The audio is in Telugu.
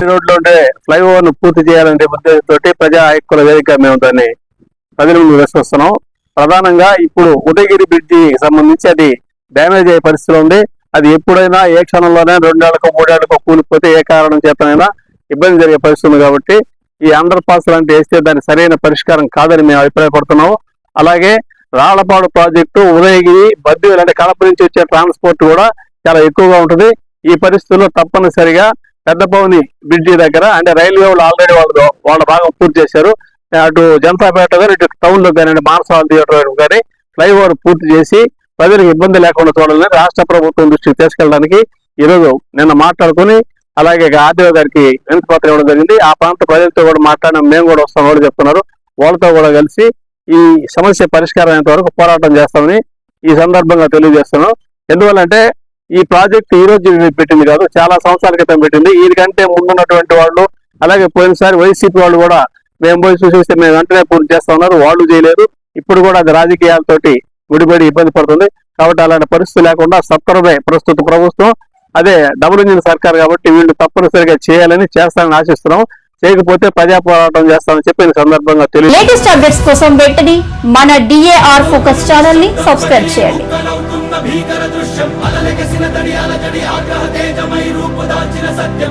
ఈ రోడ్లో ఉండే ఫ్లైఓవర్ను పూర్తి చేయాలనే ఉద్దేశంతో ప్రజా హక్కుల వేదిక మేము దాన్ని ప్రజల ముందు వేసుకొస్తున్నాం ప్రధానంగా ఇప్పుడు ఉదయగిరి బ్రిడ్జి సంబంధించి అది డ్యామేజ్ అయ్యే పరిస్థితిలో ఉంది. అది ఎప్పుడైనా ఏ క్షణంలోనే రెండేళ్ళకో మూడేళ్ళకో కూలిపోతే ఏ కారణం చేతనైనా ఇబ్బంది జరిగే పరిస్థితి ఉంది కాబట్టి ఈ అండర్ పాస్ లాంటి వేస్తే దాని సరైన పరిష్కారం కాదని మేము అభిప్రాయపడుతున్నాము. అలాగే రాళ్ళపాడు ప్రాజెక్టు ఉదయగిరి బద్ది అంటే కడప నుంచి వచ్చే ట్రాన్స్పోర్ట్ కూడా చాలా ఎక్కువగా ఉంటుంది. ఈ పరిస్థితుల్లో తప్పనిసరిగా పెద్దపౌని బ్రిడ్జి దగ్గర అంటే రైల్వే వాళ్ళు ఆల్రెడీ వాళ్ళు వాళ్ళ భాగం పూర్తి చేశారు. అటు జనతాపేట గారు ఇటు టౌన్లో కానీ మానసాల థియేటర్ కానీ ఫ్లైఓవర్ పూర్తి చేసి ప్రజలకు ఇబ్బంది లేకుండా చూడాలని రాష్ట్ర ప్రభుత్వం దృష్టికి తీసుకెళ్ళడానికి ఈరోజు నిన్న మాట్లాడుకుని అలాగే ఆర్డీఓ గారికి వినతి పత్రం ఇవ్వడం జరిగింది. ఆ ప్రాంత ప్రజలతో కూడా మాట్లాడిన మేము కూడా వస్తాం కూడా చెప్తున్నారు. వాళ్ళతో కూడా కలిసి ఈ సమస్య పరిష్కారం అయినంత వరకు పోరాటం చేస్తామని ఈ సందర్భంగా తెలియజేస్తున్నాం. ఎందువల్లంటే ఈ ప్రాజెక్ట్ ఈ రోజు పెట్టింది కాదు చాలా సంవత్సరాల క్రితం పెట్టింది. దీనికంటే ముందున్నటువంటి వాళ్ళు అలాగే పోయినసారి వైసీపీ వాళ్ళు కూడా మేము పోయి చూసేస్తే మేము వెంటనే పూర్తి చేస్తా ఉన్నారు. వాళ్ళు చేయలేదు ఇప్పుడు కూడా అది రాజకీయాలతోటి ముడిపడి ఇబ్బంది పడుతుంది. కాబట్టి అలాంటి పరిస్థితి లేకుండా సత్వరమే ప్రస్తుత ప్రభుత్వం. అదే డబుల్ ఇంజిన్ సర్కార్ కాబట్టి వీళ్ళు తప్పనిసరిగా చేయాలని చేస్తానని ఆశిస్తున్నాం. చేయకపోతే ప్రజా పోరాటం చేస్తామని చెప్పి సందర్భంగా తెలియదు లేటెస్ట్ అప్డేట్స్ కోసం వెంటనే మన డిఏఆర్ ఫోకస్ ఛానల్ని సబ్స్క్రైబ్ చేయండి. అవుతున్న భీకర తడి ఆగ్రహ తేజమై రూపు దాల్చిన సత్యం.